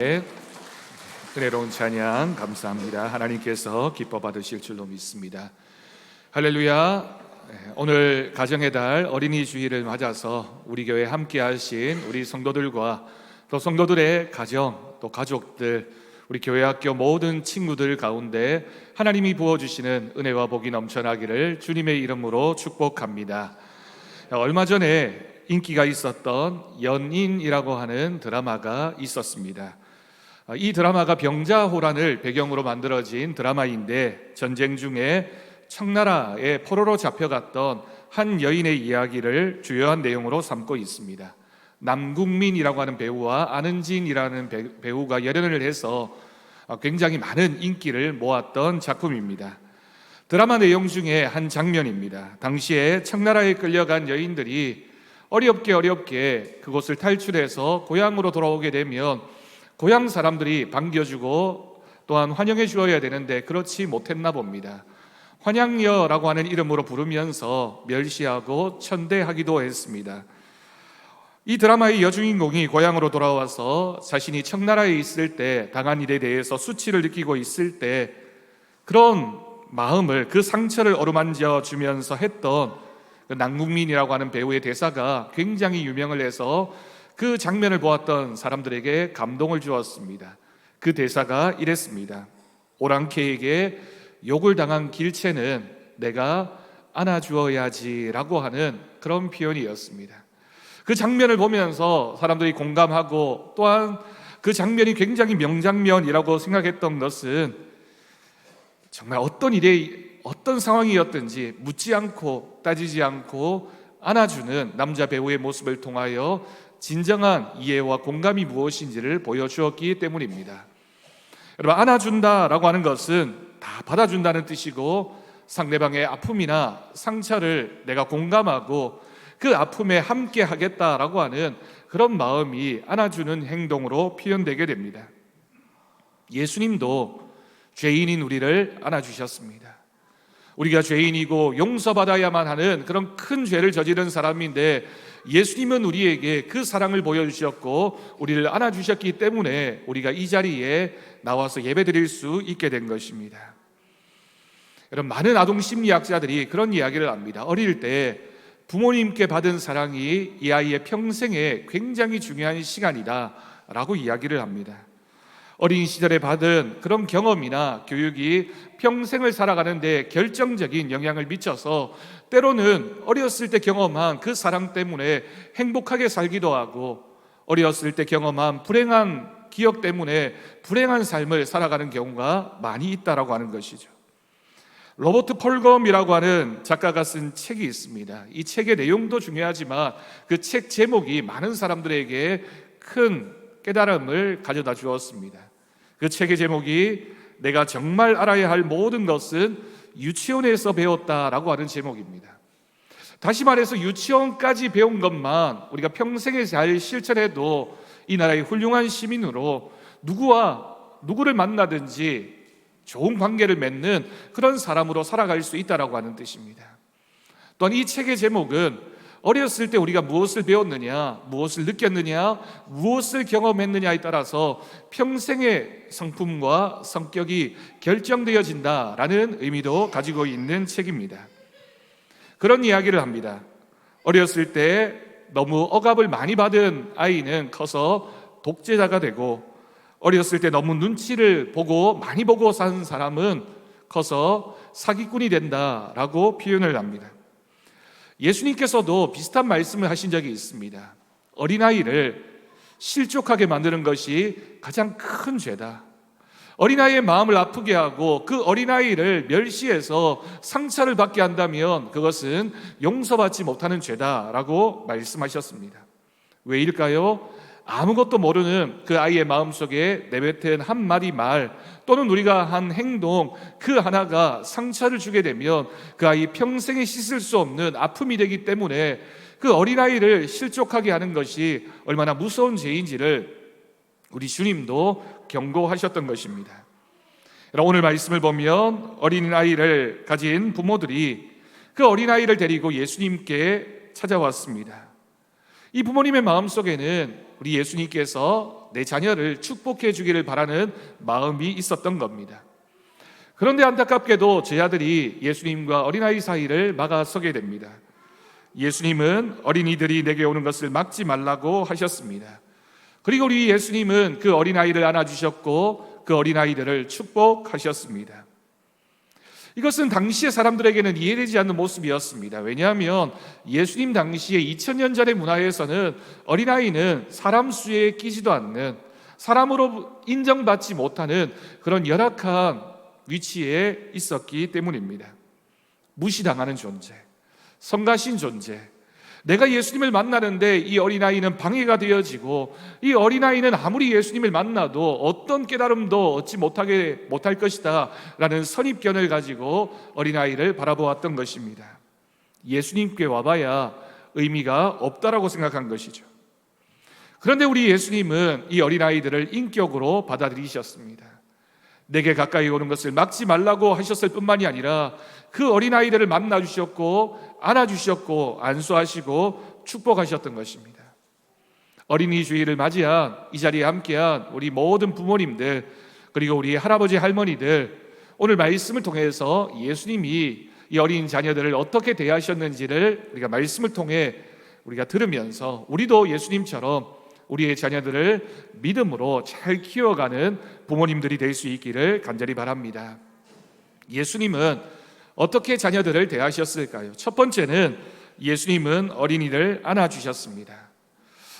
네, 은혜로운 찬양 감사합니다. 하나님께서 기뻐 받으실 줄로 믿습니다. 할렐루야. 네, 오늘 가정의 달 어린이 주일을 맞아서 우리 교회 함께 하신 우리 성도들과 또 성도들의 가정 또 가족들 우리 교회 학교 모든 친구들 가운데 하나님이 부어 주시는 은혜와 복이 넘쳐나기를 주님의 이름으로 축복합니다. 얼마 전에 인기가 있었던 연인이라고 하는 드라마가 있었습니다. 이 드라마가 병자호란을 배경으로 만들어진 드라마인데 전쟁 중에 청나라에 포로로 잡혀갔던 한 여인의 이야기를 주요한 내용으로 삼고 있습니다. 남국민이라고 하는 배우와 안은진이라는 배우가 열연을 해서 굉장히 많은 인기를 모았던 작품입니다. 드라마 내용 중에 한 장면입니다. 당시에 청나라에 끌려간 여인들이 어렵게 어렵게 그곳을 탈출해서 고향으로 돌아오게 되면 고향 사람들이 반겨주고 또한 환영해 주어야 되는데 그렇지 못했나 봅니다. 환양여라고 하는 이름으로 부르면서 멸시하고 천대하기도 했습니다. 이 드라마의 여주인공이 고향으로 돌아와서 자신이 청나라에 있을 때 당한 일에 대해서 수치를 느끼고 있을 때 그런 마음을 그 상처를 어루만져 주면서 했던 그 남국민이라고 하는 배우의 대사가 굉장히 유명을 해서 그 장면을 보았던 사람들에게 감동을 주었습니다. 그 대사가 이랬습니다. 오랑캐에게 욕을 당한 길채는 내가 안아주어야지라고 하는 그런 표현이었습니다. 그 장면을 보면서 사람들이 공감하고 또한 그 장면이 굉장히 명장면이라고 생각했던 것은 정말 어떤 일에 어떤 상황이었든지 묻지 않고 따지지 않고 안아주는 남자 배우의 모습을 통하여 진정한 이해와 공감이 무엇인지를 보여주었기 때문입니다. 여러분, 안아준다라고 하는 것은 다 받아준다는 뜻이고 상대방의 아픔이나 상처를 내가 공감하고 그 아픔에 함께 하겠다라고 하는 그런 마음이 안아주는 행동으로 표현되게 됩니다. 예수님도 죄인인 우리를 안아주셨습니다. 우리가 죄인이고 용서받아야만 하는 그런 큰 죄를 저지른 사람인데 예수님은 우리에게 그 사랑을 보여주셨고 우리를 안아주셨기 때문에 우리가 이 자리에 나와서 예배드릴 수 있게 된 것입니다. 여러분 많은 아동 심리학자들이 그런 이야기를 합니다. 어릴 때 부모님께 받은 사랑이 이 아이의 평생에 굉장히 중요한 시간이다라고 이야기를 합니다. 어린 시절에 받은 그런 경험이나 교육이 평생을 살아가는데 결정적인 영향을 미쳐서 때로는 어렸을 때 경험한 그 사랑 때문에 행복하게 살기도 하고 어렸을 때 경험한 불행한 기억 때문에 불행한 삶을 살아가는 경우가 많이 있다라고 하는 것이죠. 로버트 펄검이라고 하는 작가가 쓴 책이 있습니다. 이 책의 내용도 중요하지만 그 책 제목이 많은 사람들에게 큰 깨달음을 가져다 주었습니다. 그 책의 제목이 내가 정말 알아야 할 모든 것은 유치원에서 배웠다라고 하는 제목입니다. 다시 말해서 유치원까지 배운 것만 우리가 평생에 잘 실천해도 이 나라의 훌륭한 시민으로 누구와 누구를 만나든지 좋은 관계를 맺는 그런 사람으로 살아갈 수 있다라고 하는 뜻입니다. 또한 이 책의 제목은 어렸을 때 우리가 무엇을 배웠느냐, 무엇을 느꼈느냐, 무엇을 경험했느냐에 따라서 평생의 성품과 성격이 결정되어진다라는 의미도 가지고 있는 책입니다. 그런 이야기를 합니다. 어렸을 때 너무 억압을 많이 받은 아이는 커서 독재자가 되고 어렸을 때 너무 눈치를 보고 많이 보고 산 사람은 커서 사기꾼이 된다라고 표현을 합니다. 예수님께서도 비슷한 말씀을 하신 적이 있습니다. 어린아이를 실족하게 만드는 것이 가장 큰 죄다. 어린아이의 마음을 아프게 하고 그 어린아이를 멸시해서 상처를 받게 한다면 그것은 용서받지 못하는 죄다라고 말씀하셨습니다. 왜일까요? 아무것도 모르는 그 아이의 마음속에 내뱉은 한마디 말 또는 우리가 한 행동 그 하나가 상처를 주게 되면 그 아이 평생에 씻을 수 없는 아픔이 되기 때문에 그 어린아이를 실족하게 하는 것이 얼마나 무서운 죄인지를 우리 주님도 경고하셨던 것입니다. 오늘 말씀을 보면 어린아이를 가진 부모들이 그 어린아이를 데리고 예수님께 찾아왔습니다. 이 부모님의 마음 속에는 우리 예수님께서 내 자녀를 축복해 주기를 바라는 마음이 있었던 겁니다. 그런데 안타깝게도 제 아들이 예수님과 어린아이 사이를 막아서게 됩니다. 예수님은 어린이들이 내게 오는 것을 막지 말라고 하셨습니다. 그리고 우리 예수님은 그 어린아이를 안아주셨고 그 어린아이들을 축복하셨습니다. 이것은 당시의 사람들에게는 이해되지 않는 모습이었습니다. 왜냐하면 예수님 당시에 2000년 전의 문화에서는 어린아이는 사람 수에 끼지도 않는 사람으로 인정받지 못하는 그런 열악한 위치에 있었기 때문입니다. 무시당하는 존재, 성가신 존재. 내가 예수님을 만나는데 이 어린아이는 방해가 되어지고 이 어린아이는 아무리 예수님을 만나도 어떤 깨달음도 얻지 못하게 못할 것이다 라는 선입견을 가지고 어린아이를 바라보았던 것입니다. 예수님께 와봐야 의미가 없다라고 생각한 것이죠. 그런데 우리 예수님은 이 어린아이들을 인격으로 받아들이셨습니다. 내게 가까이 오는 것을 막지 말라고 하셨을 뿐만이 아니라 그 어린아이들을 만나 주셨고 안아 주셨고 안수하시고 축복하셨던 것입니다. 어린이 주일을 맞이한 이 자리에 함께한 우리 모든 부모님들 그리고 우리 할아버지 할머니들 오늘 말씀을 통해서 예수님이 이 어린 자녀들을 어떻게 대하셨는지를 우리가 말씀을 통해 우리가 들으면서 우리도 예수님처럼 우리의 자녀들을 믿음으로 잘 키워가는 부모님들이 될 수 있기를 간절히 바랍니다. 예수님은 어떻게 자녀들을 대하셨을까요? 첫 번째는 예수님은 어린이를 안아주셨습니다.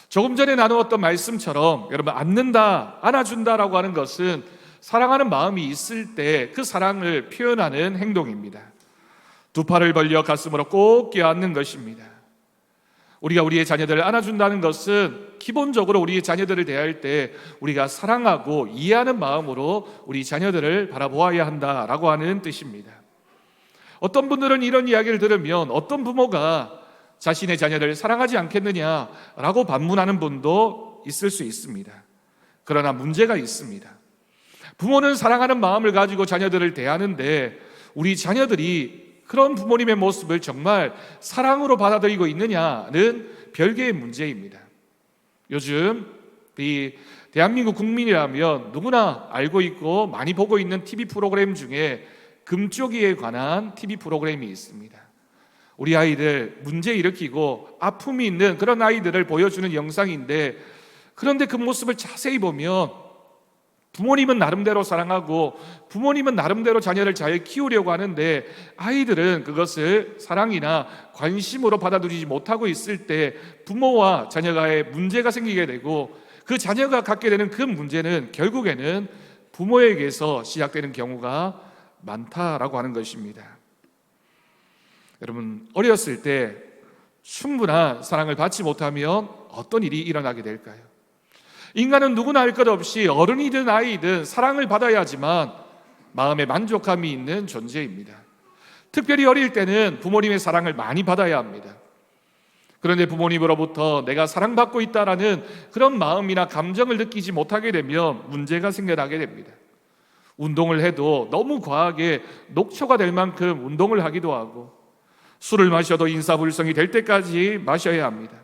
조금 전에 나누었던 말씀처럼 여러분 안는다, 안아준다라고 하는 것은 사랑하는 마음이 있을 때 그 사랑을 표현하는 행동입니다. 두 팔을 벌려 가슴으로 꼭 껴안는 것입니다. 우리가 우리의 자녀들을 안아준다는 것은 기본적으로 우리의 자녀들을 대할 때 우리가 사랑하고 이해하는 마음으로 우리 자녀들을 바라보아야 한다라고 하는 뜻입니다. 어떤 분들은 이런 이야기를 들으면 어떤 부모가 자신의 자녀를 사랑하지 않겠느냐라고 반문하는 분도 있을 수 있습니다. 그러나 문제가 있습니다. 부모는 사랑하는 마음을 가지고 자녀들을 대하는데 우리 자녀들이 그런 부모님의 모습을 정말 사랑으로 받아들이고 있느냐는 별개의 문제입니다. 요즘 이 대한민국 국민이라면 누구나 알고 있고 많이 보고 있는 TV 프로그램 중에 금쪽이에 관한 TV 프로그램이 있습니다. 우리 아이들 문제 일으키고 아픔이 있는 그런 아이들을 보여주는 영상인데 그런데 그 모습을 자세히 보면 부모님은 나름대로 사랑하고 부모님은 나름대로 자녀를 잘 키우려고 하는데 아이들은 그것을 사랑이나 관심으로 받아들이지 못하고 있을 때 부모와 자녀가의 문제가 생기게 되고 그 자녀가 갖게 되는 그 문제는 결국에는 부모에게서 시작되는 경우가 많다라고 하는 것입니다. 여러분, 어렸을 때 충분한 사랑을 받지 못하면 어떤 일이 일어나게 될까요? 인간은 누구나 할 것 없이 어른이든 아이든 사랑을 받아야지만 마음에 만족감이 있는 존재입니다. 특별히 어릴 때는 부모님의 사랑을 많이 받아야 합니다. 그런데 부모님으로부터 내가 사랑받고 있다라는 그런 마음이나 감정을 느끼지 못하게 되면 문제가 생겨나게 됩니다. 운동을 해도 너무 과하게 녹초가 될 만큼 운동을 하기도 하고 술을 마셔도 인사불성이 될 때까지 마셔야 합니다.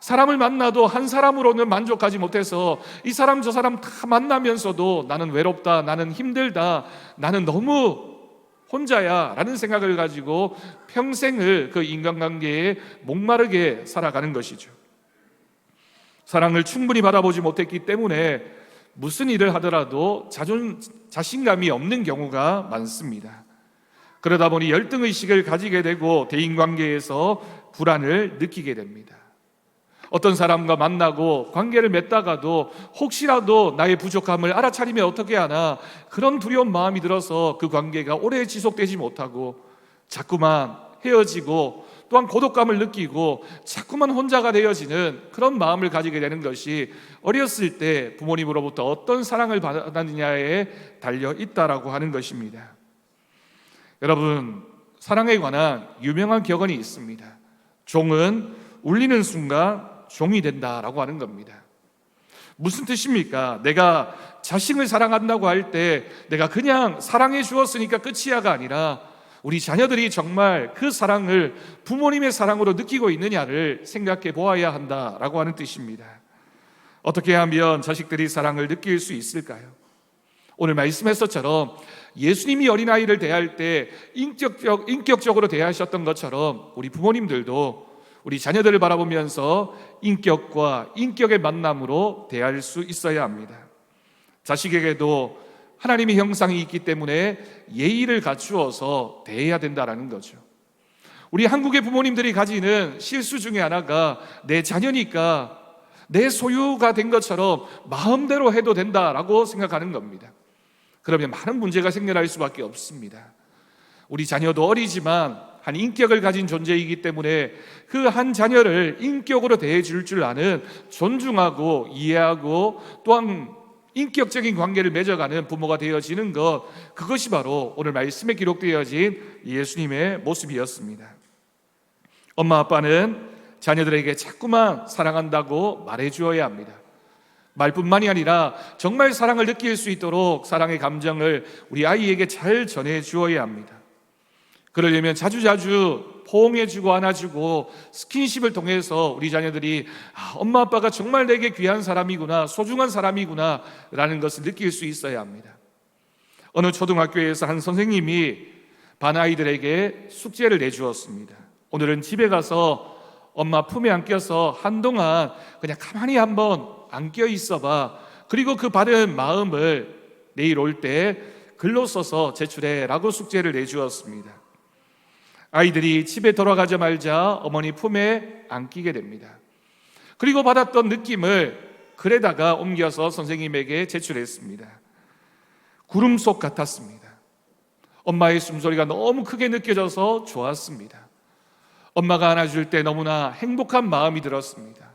사람을 만나도 한 사람으로는 만족하지 못해서 이 사람 저 사람 다 만나면서도 나는 외롭다, 나는 힘들다, 나는 너무 혼자야 라는 생각을 가지고 평생을 그 인간관계에 목마르게 살아가는 것이죠. 사랑을 충분히 받아보지 못했기 때문에 무슨 일을 하더라도 자존, 자신감이 없는 경우가 많습니다. 그러다 보니 열등의식을 가지게 되고 대인관계에서 불안을 느끼게 됩니다. 어떤 사람과 만나고 관계를 맺다가도 혹시라도 나의 부족함을 알아차리면 어떻게 하나 그런 두려운 마음이 들어서 그 관계가 오래 지속되지 못하고 자꾸만 헤어지고 또한 고독감을 느끼고 자꾸만 혼자가 되어지는 그런 마음을 가지게 되는 것이 어렸을 때 부모님으로부터 어떤 사랑을 받았느냐에 달려 있다라고 하는 것입니다. 여러분, 사랑에 관한 유명한 격언이 있습니다. 종은 울리는 순간 종이 된다라고 하는 겁니다. 무슨 뜻입니까? 내가 자신을 사랑한다고 할 때 내가 그냥 사랑해 주었으니까 끝이야가 아니라 우리 자녀들이 정말 그 사랑을 부모님의 사랑으로 느끼고 있느냐를 생각해 보아야 한다라고 하는 뜻입니다. 어떻게 하면 자식들이 사랑을 느낄 수 있을까요? 오늘 말씀했서처럼 예수님이 어린아이를 대할 때 인격적, 인격적으로 대하셨던 것처럼 우리 부모님들도 우리 자녀들을 바라보면서 인격과 인격의 만남으로 대할 수 있어야 합니다. 자식에게도 하나님의 형상이 있기 때문에 예의를 갖추어서 대해야 된다라는 거죠. 우리 한국의 부모님들이 가지는 실수 중에 하나가 내 자녀니까 내 소유가 된 것처럼 마음대로 해도 된다라고 생각하는 겁니다. 그러면 많은 문제가 생겨날 수밖에 없습니다. 우리 자녀도 어리지만 한 인격을 가진 존재이기 때문에 그 한 자녀를 인격으로 대해 줄 줄 아는 존중하고 이해하고 또한 인격적인 관계를 맺어가는 부모가 되어지는 것 그것이 바로 오늘 말씀에 기록되어진 예수님의 모습이었습니다. 엄마 아빠는 자녀들에게 자꾸만 사랑한다고 말해 주어야 합니다. 말뿐만이 아니라 정말 사랑을 느낄 수 있도록 사랑의 감정을 우리 아이에게 잘 전해 주어야 합니다. 그러려면 자주자주 포옹해주고 안아주고 스킨십을 통해서 우리 자녀들이 아, 엄마 아빠가 정말 내게 귀한 사람이구나 소중한 사람이구나 라는 것을 느낄 수 있어야 합니다. 어느 초등학교에서 한 선생님이 반 아이들에게 숙제를 내주었습니다. 오늘은 집에 가서 엄마 품에 안겨서 한동안 그냥 가만히 한번 안겨 있어 봐. 그리고 그 받은 마음을 내일 올 때 글로 써서 제출해 라고 숙제를 내주었습니다. 아이들이 집에 돌아가자마자 어머니 품에 안기게 됩니다. 그리고 받았던 느낌을 글에다가 옮겨서 선생님에게 제출했습니다. 구름 속 같았습니다. 엄마의 숨소리가 너무 크게 느껴져서 좋았습니다. 엄마가 안아줄 때 너무나 행복한 마음이 들었습니다.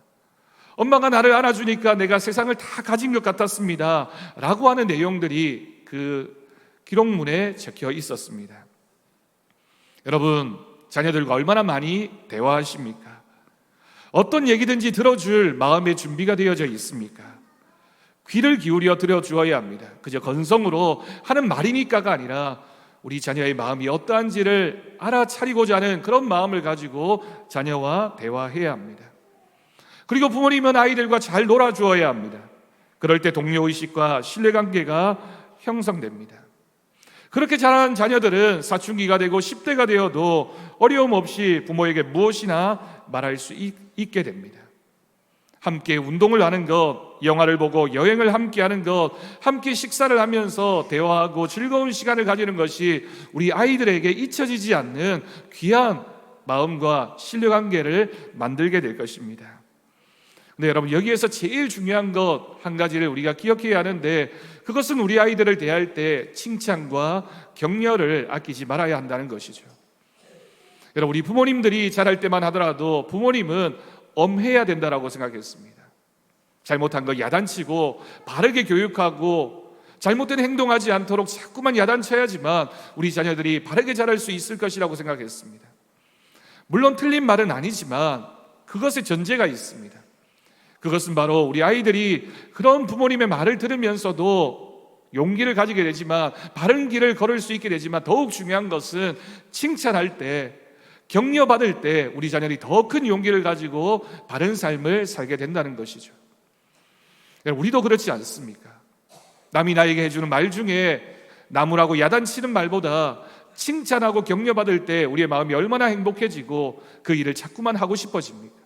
엄마가 나를 안아주니까 내가 세상을 다 가진 것 같았습니다. 라고 하는 내용들이 그 기록문에 적혀 있었습니다. 여러분, 자녀들과 얼마나 많이 대화하십니까? 어떤 얘기든지 들어줄 마음의 준비가 되어져 있습니까? 귀를 기울여 들어주어야 합니다. 그저 건성으로 하는 말이니까가 아니라 우리 자녀의 마음이 어떠한지를 알아차리고자 하는 그런 마음을 가지고 자녀와 대화해야 합니다. 그리고 부모님은 아이들과 잘 놀아주어야 합니다. 그럴 때 동료의식과 신뢰관계가 형성됩니다. 그렇게 자란 자녀들은 사춘기가 되고 10대가 되어도 어려움 없이 부모에게 무엇이나 말할 수 있, 게 됩니다. 함께 운동을 하는 것, 영화를 보고 여행을 함께 하는 것, 함께 식사를 하면서 대화하고 즐거운 시간을 가지는 것이 우리 아이들에게 잊혀지지 않는 귀한 마음과 신뢰 관계를 만들게 될 것입니다. 근데 여러분 여기에서 제일 중요한 것 한 가지를 우리가 기억해야 하는데 그것은 우리 아이들을 대할 때 칭찬과 격려를 아끼지 말아야 한다는 것이죠. 여러분 우리 부모님들이 잘할 때만 하더라도 부모님은 엄해야 된다라고 생각했습니다. 잘못한 거 야단치고 바르게 교육하고 잘못된 행동하지 않도록 자꾸만 야단쳐야지만 우리 자녀들이 바르게 자랄 수 있을 것이라고 생각했습니다. 물론 틀린 말은 아니지만 그것의 전제가 있습니다. 그것은 바로 우리 아이들이 그런 부모님의 말을 들으면서도 용기를 가지게 되지만 바른 길을 걸을 수 있게 되지만 더욱 중요한 것은 칭찬할 때 격려받을 때 우리 자녀들이 더 큰 용기를 가지고 바른 삶을 살게 된다는 것이죠. 우리도 그렇지 않습니까? 남이 나에게 해주는 말 중에 나무라고 야단치는 말보다 칭찬하고 격려받을 때 우리의 마음이 얼마나 행복해지고 그 일을 자꾸만 하고 싶어집니까?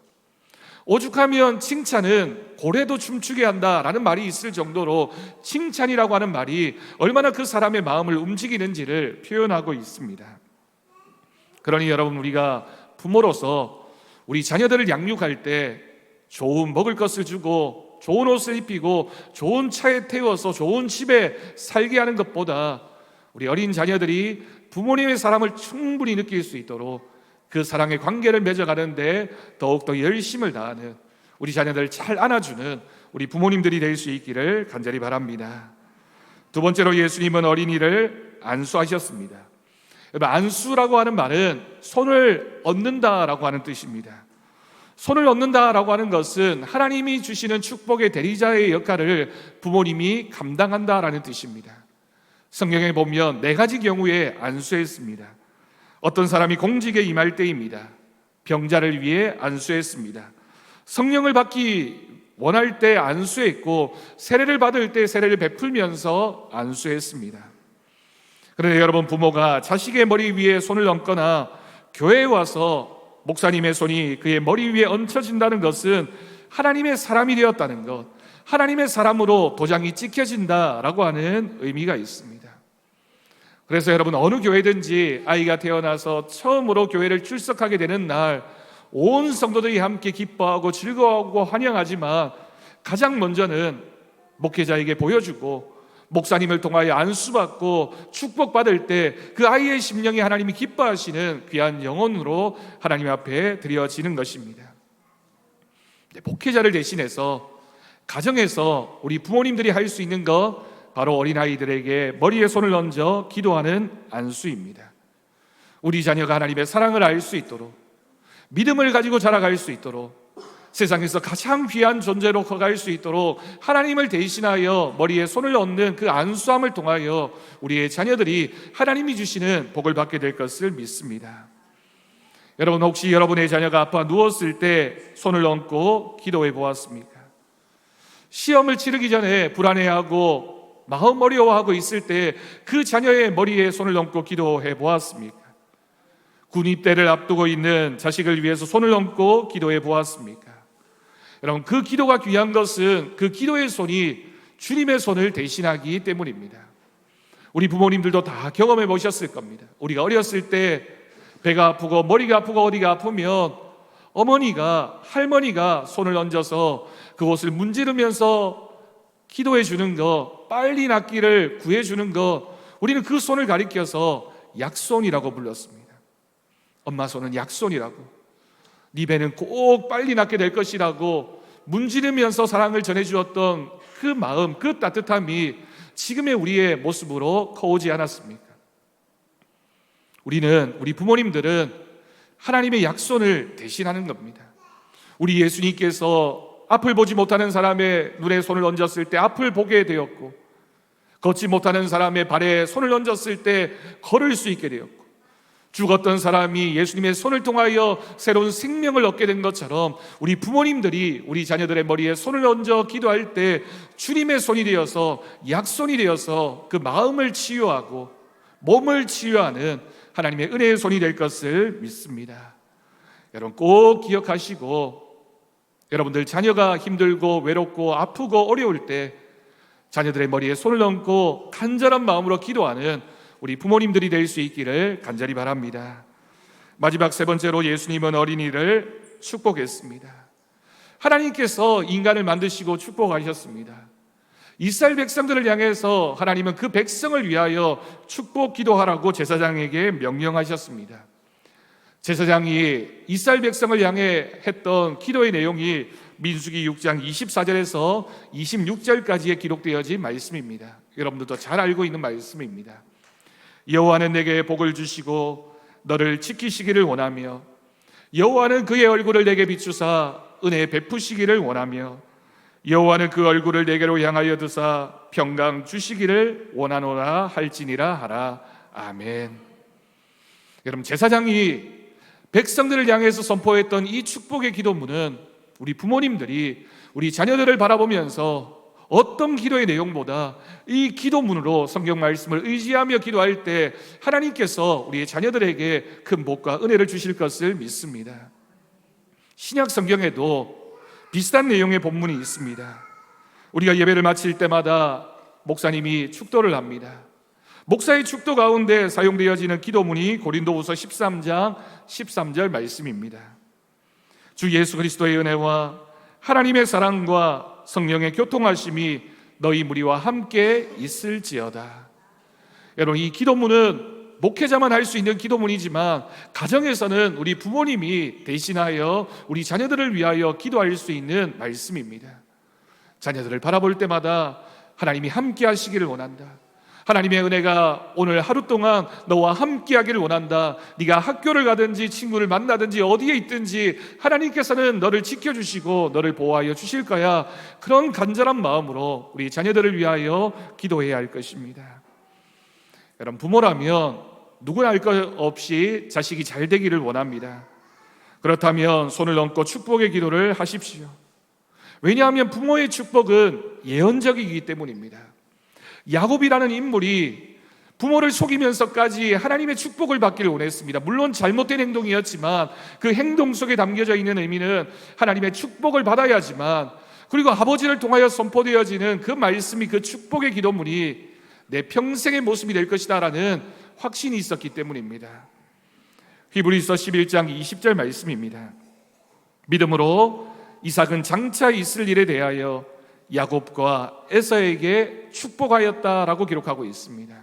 오죽하면 칭찬은 고래도 춤추게 한다라는 말이 있을 정도로 칭찬이라고 하는 말이 얼마나 그 사람의 마음을 움직이는지를 표현하고 있습니다. 그러니 여러분 우리가 부모로서 우리 자녀들을 양육할 때 좋은 먹을 것을 주고 좋은 옷을 입히고 좋은 차에 태워서 좋은 집에 살게 하는 것보다 우리 어린 자녀들이 부모님의 사랑을 충분히 느낄 수 있도록 그 사랑의 관계를 맺어가는데 더욱더 열심을 다하는 우리 자녀들 잘 안아주는 우리 부모님들이 될 수 있기를 간절히 바랍니다. 두 번째로 예수님은 어린이를 안수하셨습니다. 안수라고 하는 말은 손을 얻는다라고 하는 뜻입니다. 손을 얻는다라고 하는 것은 하나님이 주시는 축복의 대리자의 역할을 부모님이 감당한다라는 뜻입니다. 성경에 보면 네 가지 경우에 안수했습니다. 어떤 사람이 공직에 임할 때입니다. 병자를 위해 안수했습니다. 성령을 받기 원할 때 안수했고 세례를 받을 때 세례를 베풀면서 안수했습니다. 그런데 여러분 부모가 자식의 머리 위에 손을 얹거나 교회에 와서 목사님의 손이 그의 머리 위에 얹혀진다는 것은 하나님의 사람이 되었다는 것, 하나님의 사람으로 도장이 찍혀진다라고 하는 의미가 있습니다. 그래서 여러분 어느 교회든지 아이가 태어나서 처음으로 교회를 출석하게 되는 날 온 성도들이 함께 기뻐하고 즐거워하고 환영하지만 가장 먼저는 목회자에게 보여주고 목사님을 통하여 안수받고 축복받을 때 그 아이의 심령이 하나님이 기뻐하시는 귀한 영혼으로 하나님 앞에 드려지는 것입니다. 네, 목회자를 대신해서 가정에서 우리 부모님들이 할 수 있는 것 바로 어린아이들에게 머리에 손을 얹어 기도하는 안수입니다. 우리 자녀가 하나님의 사랑을 알 수 있도록 믿음을 가지고 자라갈 수 있도록 세상에서 가장 귀한 존재로 커갈 수 있도록 하나님을 대신하여 머리에 손을 얹는 그 안수함을 통하여 우리의 자녀들이 하나님이 주시는 복을 받게 될 것을 믿습니다. 여러분 혹시 여러분의 자녀가 아파 누웠을 때 손을 얹고 기도해 보았습니까? 시험을 치르기 전에 불안해하고 마음 어려워하고 있을 때 그 자녀의 머리에 손을 얹고 기도해 보았습니까? 군입대를 앞두고 있는 자식을 위해서 손을 얹고 기도해 보았습니까? 여러분 그 기도가 귀한 것은 그 기도의 손이 주님의 손을 대신하기 때문입니다. 우리 부모님들도 다 경험해 보셨을 겁니다. 우리가 어렸을 때 배가 아프고 머리가 아프고 어디가 아프면 어머니가 할머니가 손을 얹어서 그곳을 문지르면서 기도해 주는 거, 빨리 낫기를 구해 주는 거, 우리는 그 손을 가리켜서 약손이라고 불렀습니다. 엄마 손은 약손이라고. 네 배는 꼭 빨리 낫게 될 것이라고 문지르면서 사랑을 전해 주었던 그 마음, 그 따뜻함이 지금의 우리의 모습으로 커오지 않았습니까? 우리는 우리 부모님들은 하나님의 약손을 대신하는 겁니다. 우리 예수님께서 앞을 보지 못하는 사람의 눈에 손을 얹었을 때 앞을 보게 되었고 걷지 못하는 사람의 발에 손을 얹었을 때 걸을 수 있게 되었고 죽었던 사람이 예수님의 손을 통하여 새로운 생명을 얻게 된 것처럼 우리 부모님들이 우리 자녀들의 머리에 손을 얹어 기도할 때 주님의 손이 되어서 약손이 되어서 그 마음을 치유하고 몸을 치유하는 하나님의 은혜의 손이 될 것을 믿습니다. 여러분 꼭 기억하시고 여러분들 자녀가 힘들고 외롭고 아프고 어려울 때 자녀들의 머리에 손을 얹고 간절한 마음으로 기도하는 우리 부모님들이 될 수 있기를 간절히 바랍니다. 마지막 세 번째로 예수님은 어린이를 축복했습니다. 하나님께서 인간을 만드시고 축복하셨습니다. 이스라엘 백성들을 향해서 하나님은 그 백성을 위하여 축복 기도하라고 제사장에게 명령하셨습니다. 제사장이 이스라엘 백성을 향해 했던 기도의 내용이 민수기 6장 24절에서 26절까지에 기록되어진 말씀입니다. 여러분들도 잘 알고 있는 말씀입니다. 여호와는 내게 복을 주시고 너를 지키시기를 원하며 여호와는 그의 얼굴을 내게 비추사 은혜 베푸시기를 원하며 여호와는 그 얼굴을 내게로 향하여 드사 평강 주시기를 원하노라 할지니라 하라 아멘. 여러분 제사장이 백성들을 향해서 선포했던 이 축복의 기도문은 우리 부모님들이 우리 자녀들을 바라보면서 어떤 기도의 내용보다 이 기도문으로 성경 말씀을 의지하며 기도할 때 하나님께서 우리의 자녀들에게 큰 복과 은혜를 주실 것을 믿습니다. 신약 성경에도 비슷한 내용의 본문이 있습니다. 우리가 예배를 마칠 때마다 목사님이 축도를 합니다. 목사의 축도 가운데 사용되어지는 기도문이 고린도후서 13장 13절 말씀입니다. 주 예수 그리스도의 은혜와 하나님의 사랑과 성령의 교통하심이 너희 무리와 함께 있을지어다. 여러분 이 기도문은 목회자만 할 수 있는 기도문이지만 가정에서는 우리 부모님이 대신하여 우리 자녀들을 위하여 기도할 수 있는 말씀입니다. 자녀들을 바라볼 때마다 하나님이 함께 하시기를 원한다. 하나님의 은혜가 오늘 하루 동안 너와 함께 하기를 원한다. 네가 학교를 가든지 친구를 만나든지 어디에 있든지 하나님께서는 너를 지켜 주시고 너를 보호하여 주실 거야. 그런 간절한 마음으로 우리 자녀들을 위하여 기도해야 할 것입니다. 여러분 부모라면 누구나 알것 없이 자식이 잘 되기를 원합니다. 그렇다면 손을 얹고 축복의 기도를 하십시오. 왜냐하면 부모의 축복은 예언적이기 때문입니다. 야곱이라는 인물이 부모를 속이면서까지 하나님의 축복을 받기를 원했습니다. 물론 잘못된 행동이었지만 그 행동 속에 담겨져 있는 의미는 하나님의 축복을 받아야지만 그리고 아버지를 통하여 선포되어지는 그 말씀이 그 축복의 기도문이 내 평생의 모습이 될 것이다라는 확신이 있었기 때문입니다. 히브리서 11장 20절 말씀입니다. 믿음으로 이삭은 장차 있을 일에 대하여 야곱과 에서에게 축복하였다라고 기록하고 있습니다.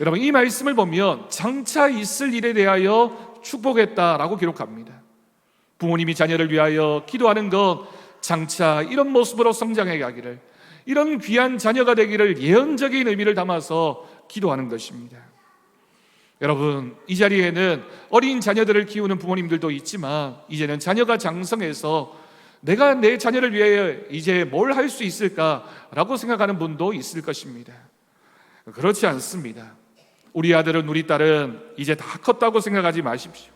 여러분 이 말씀을 보면 장차 있을 일에 대하여 축복했다라고 기록합니다. 부모님이 자녀를 위하여 기도하는 것 장차 이런 모습으로 성장해 가기를 이런 귀한 자녀가 되기를 예언적인 의미를 담아서 기도하는 것입니다. 여러분, 이 자리에는 어린 자녀들을 키우는 부모님들도 있지만 이제는 자녀가 장성해서 내가 내 자녀를 위해 이제 뭘 할 수 있을까라고 생각하는 분도 있을 것입니다. 그렇지 않습니다. 우리 아들은 우리 딸은 이제 다 컸다고 생각하지 마십시오.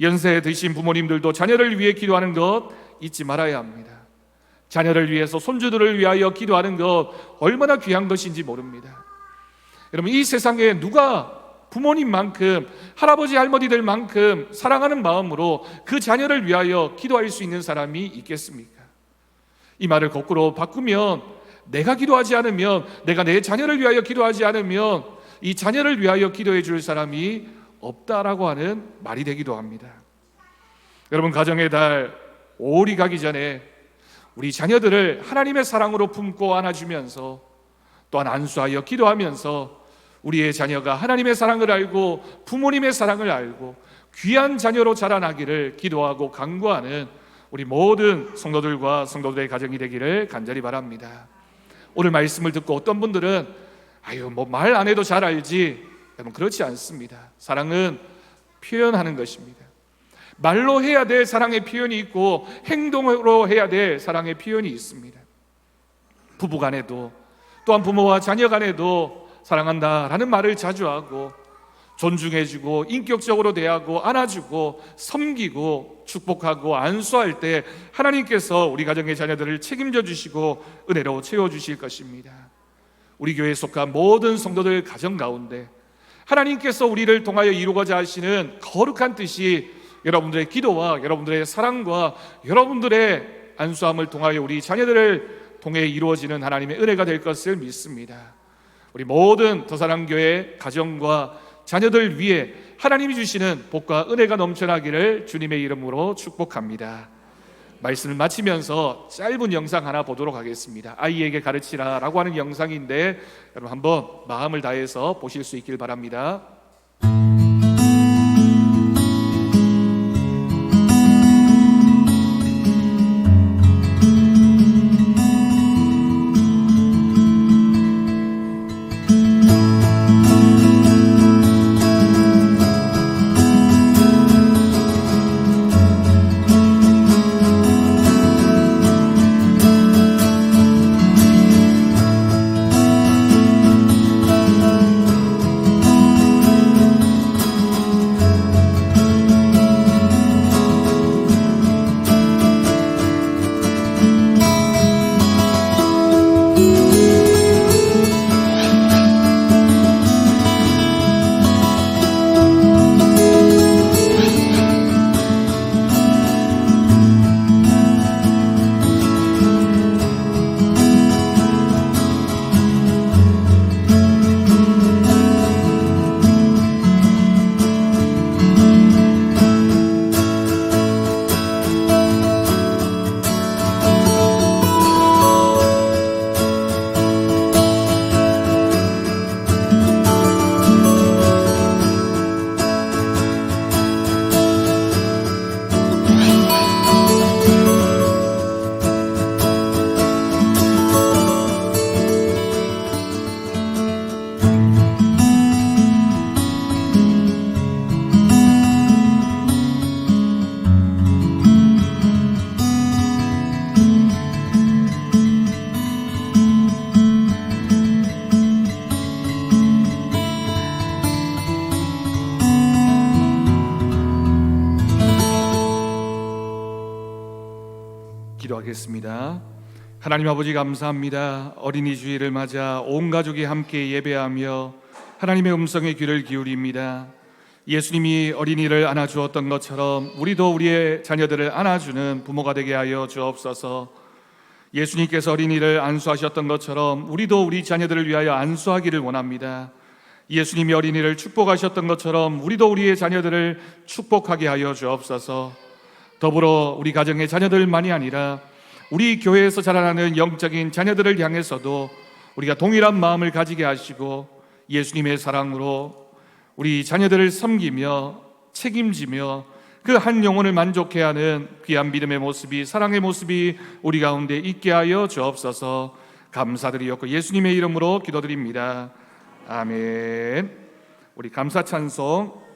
연세 드신 부모님들도 자녀를 위해 기도하는 것 잊지 말아야 합니다. 자녀를 위해서 손주들을 위하여 기도하는 것 얼마나 귀한 것인지 모릅니다. 여러분 이 세상에 누가 부모님만큼 할아버지 할머니들만큼 사랑하는 마음으로 그 자녀를 위하여 기도할 수 있는 사람이 있겠습니까? 이 말을 거꾸로 바꾸면 내가 기도하지 않으면 내가 내 자녀를 위하여 기도하지 않으면 이 자녀를 위하여 기도해 줄 사람이 없다라고 하는 말이 되기도 합니다. 여러분 가정의 달 5월이 가기 전에 우리 자녀들을 하나님의 사랑으로 품고 안아주면서 또한 안수하여 기도하면서 우리의 자녀가 하나님의 사랑을 알고 부모님의 사랑을 알고 귀한 자녀로 자라나기를 기도하고 간구하는 우리 모든 성도들과 성도들의 가정이 되기를 간절히 바랍니다. 오늘 말씀을 듣고 어떤 분들은 아유 뭐 말 안 해도 잘 알지 여러분 그렇지 않습니다. 사랑은 표현하는 것입니다. 말로 해야 될 사랑의 표현이 있고 행동으로 해야 될 사랑의 표현이 있습니다. 부부 간에도 또한 부모와 자녀 간에도 사랑한다 라는 말을 자주 하고 존중해주고 인격적으로 대하고 안아주고 섬기고 축복하고 안수할 때 하나님께서 우리 가정의 자녀들을 책임져 주시고 은혜로 채워 주실 것입니다. 우리 교회에 속한 모든 성도들 가정 가운데 하나님께서 우리를 통하여 이루고자 하시는 거룩한 뜻이 여러분들의 기도와 여러분들의 사랑과 여러분들의 안수함을 통하여 우리 자녀들을 통해 이루어지는 하나님의 은혜가 될 것을 믿습니다. 우리 모든 더사랑교회 가정과 자녀들 위해 하나님이 주시는 복과 은혜가 넘쳐나기를 주님의 이름으로 축복합니다. 말씀을 마치면서 짧은 영상 하나 보도록 하겠습니다. 아이에게 가르치라라고 하는 영상인데 여러분 한번 마음을 다해서 보실 수 있길 바랍니다. 기도하겠습니다. 하나님 아버지 감사합니다. 어린이 주일을 맞아 온 가족이 함께 예배하며 하나님의 음성에 귀를 기울입니다. 예수님이 어린이를 안아 주었던 것처럼 우리도 우리의 자녀들을 안아 주는 부모가 되게 하여 주옵소서. 예수님께서 어린이를 안수하셨던 것처럼 우리도 우리 자녀들을 위하여 안수하기를 원합니다. 예수님이 어린이를 축복하셨던 것처럼 우리도 우리의 자녀들을 축복하게 하여 주옵소서. 더불어 우리 가정의 자녀들만이 아니라 우리 교회에서 자라나는 영적인 자녀들을 향해서도 우리가 동일한 마음을 가지게 하시고 예수님의 사랑으로 우리 자녀들을 섬기며 책임지며 그 한 영혼을 만족해 하는 귀한 믿음의 모습이 사랑의 모습이 우리 가운데 있게 하여 주옵소서 감사드리었고 예수님의 이름으로 기도드립니다. 아멘. 우리 감사 찬송